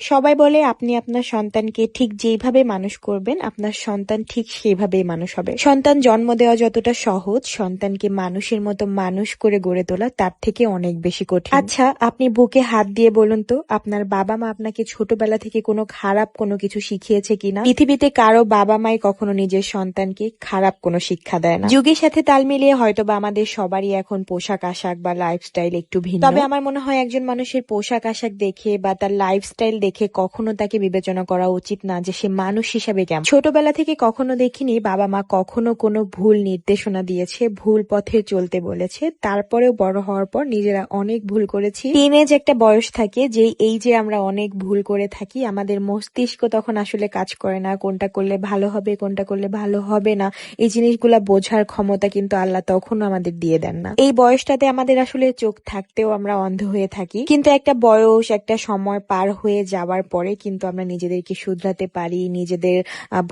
সবাই বলে, আপনি আপনার সন্তানকে ঠিক যেইভাবে মানুষ করবেন, আপনার সন্তান ঠিক সেইভাবেই মানুষ হবে। সন্তান জন্ম দেওয়া যতটা সহজ, সন্তানকে মানুষের মতো মানুষ করে গড়ে তোলা তার থেকে অনেক বেশি কঠিন। আচ্ছা আপনি বুকে হাত দিয়ে বলুন তো, আপনার বাবা মা আপনাকে ছোটবেলা থেকে কোনো খারাপ কোনো কিছু শিখিয়েছে কিনা? পৃথিবীতে কারও বাবা মাই কখনো নিজের সন্তানকে খারাপ কোনো শিক্ষা দেয় না। যুগের সাথে তাল মিলিয়ে হয়তো বা আমাদের সবারই এখন পোশাক আশাক বা লাইফস্টাইল একটু ভিন্ন। তবে আমার মনে হয় একজন মানুষের পোশাক আশাক দেখে বা তার লাইফস্টাইল দেখে কখনো তাকে বিবেচনা করা উচিত না যে সে মানুষ হিসাবে কেমন। ছোটবেলা থেকে কখনো দেখিনি বাবা মা কখনো কোনো ভুল নির্দেশনা দিয়েছে, ভুল পথে চলতে বলেছে। তারপরেও বড় হওয়ার পর নিজেরা অনেক ভুল করেছি। টিনেজ একটা বয়স থাকে যে এই যে আমরা অনেক ভুল করে থাকি, আমাদের মস্তিষ্ক তখন আসলে কাজ করে না, কোনটা করলে ভালো হবে, কোনটা করলে ভালো হবে না। এই জিনিসগুলা বোঝার ক্ষমতা কিন্তু আল্লাহ তখনও আমাদের দিয়ে দেন না। এই বয়সটাতে আমাদের আসলে চোখ থাকতেও আমরা অন্ধ হয়ে থাকি। কিন্তু একটা বয়স, একটা সময় পার হয়ে যাওয়ার পরে কিন্তু আমরা নিজেদেরকে শুধরাতে পারি, নিজেদের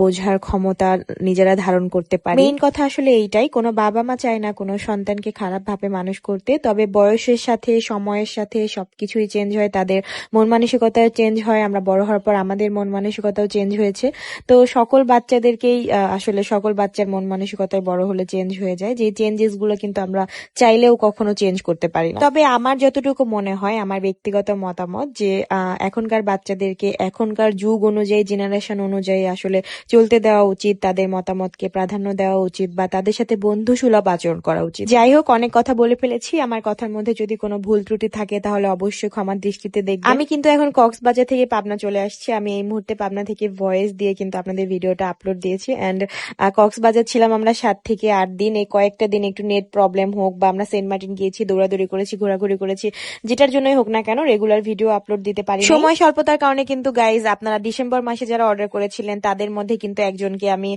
বোঝার ক্ষমতা নিজেরা ধারণ করতে পারি। মেইন কথা আসলে এইটাই, কোনো বাবা মা চায় না কোনো সন্তানকে খারাপ ভাবে মানুষ করতে, তবে বয়সের সাথে, সময়ের সাথে সবকিছুই চেঞ্জ হয়, তাদের মন মানসিকতা চেঞ্জ হয়, আমরা বড় হওয়ার পর আমাদের মন মানসিকতাও চেঞ্জ হয়েছে। তো সকল বাচ্চাদেরকেই আসলে সকল বাচ্চার মন মানসিকতায় বড় হলে চেঞ্জ হয়ে যায়, যে চেঞ্জেসগুলো কিন্তু আমরা চাইলেও কখনো চেঞ্জ করতে পারি না। তবে আমার যতটুকু মনে হয়, আমার ব্যক্তিগত মতামত যে এখনকার বাচ্চাদেরকে এখনকার যুগ অনুযায়ী জেনারেশন অনুযায়ী আসলে চলতে দেওয়া উচিত, তাদের মতামতকে প্রাধান্য দেওয়া উচিত বা তাদের সাথে বন্ধু সুলভ আচরণ করা উচিত। যাই হোক, অনেক কথা বলে ফেলেছি। আমার কথার মধ্যে যদি কোনো ভুল ত্রুটি থাকে, তাহলে অবশ্যই ক্ষমার দৃষ্টিতে দেখবেন। আমি কিন্তু এখন কক্সবাজার থেকে পাবনা চলে আসছি। আমি এই মুহূর্তে পাবনা থেকে ভয়েস দিয়ে কিন্তু আপনাদের ভিডিওটা আপলোড দিয়েছি। এন্ড কক্সবাজার ছিলাম আমরা সাত থেকে আট দিন। এই কয়েকটা দিন একটু নেট প্রবলেম হোক বা আমরা সেন্ট মার্টিন গিয়েছি, দৌড়াদৌড়ি করেছি, ঘোরাঘুরি করেছি, যেটার জন্যই হোক না কেন রেগুলার ভিডিও আপলোড দিতে পারি সময় সময় স্বল্পতার কারণে কিন্তু গাইজ আপনারা ডিসেম্বর মাসে যারা অর্ডার করেছিলেন তাদের মধ্যে কিন্তু একজনকে আমি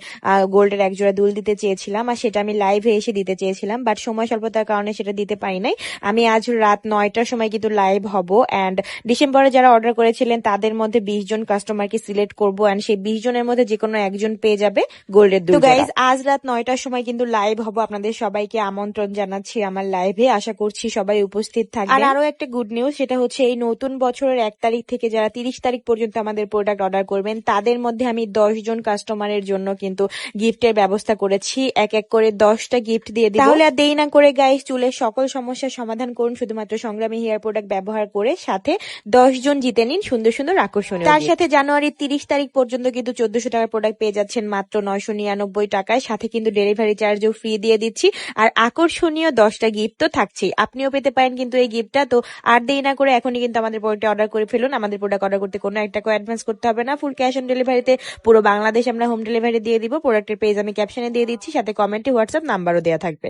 গোল্ডের এক জোড়া দুল দিতে চেয়েছিলাম আর সেটা আমি লাইভে এসে দিতে চেয়েছিলাম বাট সময় স্বল্পতার কারণে সেটা দিতে পারি নাই। আমি আজ রাত নয়টার সময় কিন্তু লাইভ হব অ্যান্ড ডিসেম্বরে যারা অর্ডার করেছিলেন তাদের মধ্যে বিশ জন কাস্টমারকে সিলেক্ট করব অ্যান্ড সেই বিশ জনের মধ্যে যে কোনো একজন পেয়ে যাবে গোল্ডের দুল গাইজ আজ রাত নয়টার সময় কিন্তু লাইভ হব। আপনাদের সবাইকে আমন্ত্রণ জানাচ্ছি আমার লাইভে আশা করছি সবাই উপস্থিত থাকবে আর আরও একটা গুড নিউজ সেটা হচ্ছে এই নতুন বছরের এক তারিখ থেকে যারা তিরিশ তারিখ পর্যন্ত আমাদের প্রোডাক্ট অর্ডার করবেন। তাদের মধ্যে আমি দশ জন কাস্টমারের জন্য কিন্তু গিফটের ব্যবস্থা করেছি। এক এক করে দশটা গিফট দিয়ে দিই তাহলে আর দেরি না করে গাইস চুলের সকল সমস্যার সমাধান করুন শুধুমাত্র সংগ্রামী হেয়ার প্রোডাক্ট ব্যবহার করে সাথে দশ জন জিতে নিন সুন্দর সুন্দর আকর্ষণীয় তার সাথে জানুয়ারির তিরিশ তারিখ পর্যন্ত কিন্তু চোদ্দশো টাকার প্রোডাক্ট পেয়ে যাচ্ছেন মাত্র নয়শো নিরানব্বই টাকায়। সাথে কিন্তু ডেলিভারি চার্জও ফ্রি দিয়ে দিচ্ছি। আর আকর্ষণীয় দশটা গিফট তো থাকছেই। আপনিও পেতে পারেন কিন্তু এই গিফটটা তো আর দেরি না করে এখনই কিন্তু আমাদের প্রোডাক্ট অর্ডার করে ফেলুন আমাদের প্রোডাক্ট অর্ডার করতে, কোনো এক টাকা অ্যাডভান্স করতে হবে না। ফুল ক্যাশ অন ডেলিভারিতে পুরো বাংলাদেশ আমরা হোম ডেলিভারি দিয়ে দিব। প্রোডাক্টের পেজ আমি ক্যাপশনে দিয়ে দিচ্ছি, সাথে কমেন্টে হোয়াটসঅ্যাপ নাম্বারও দেওয়া থাকবে।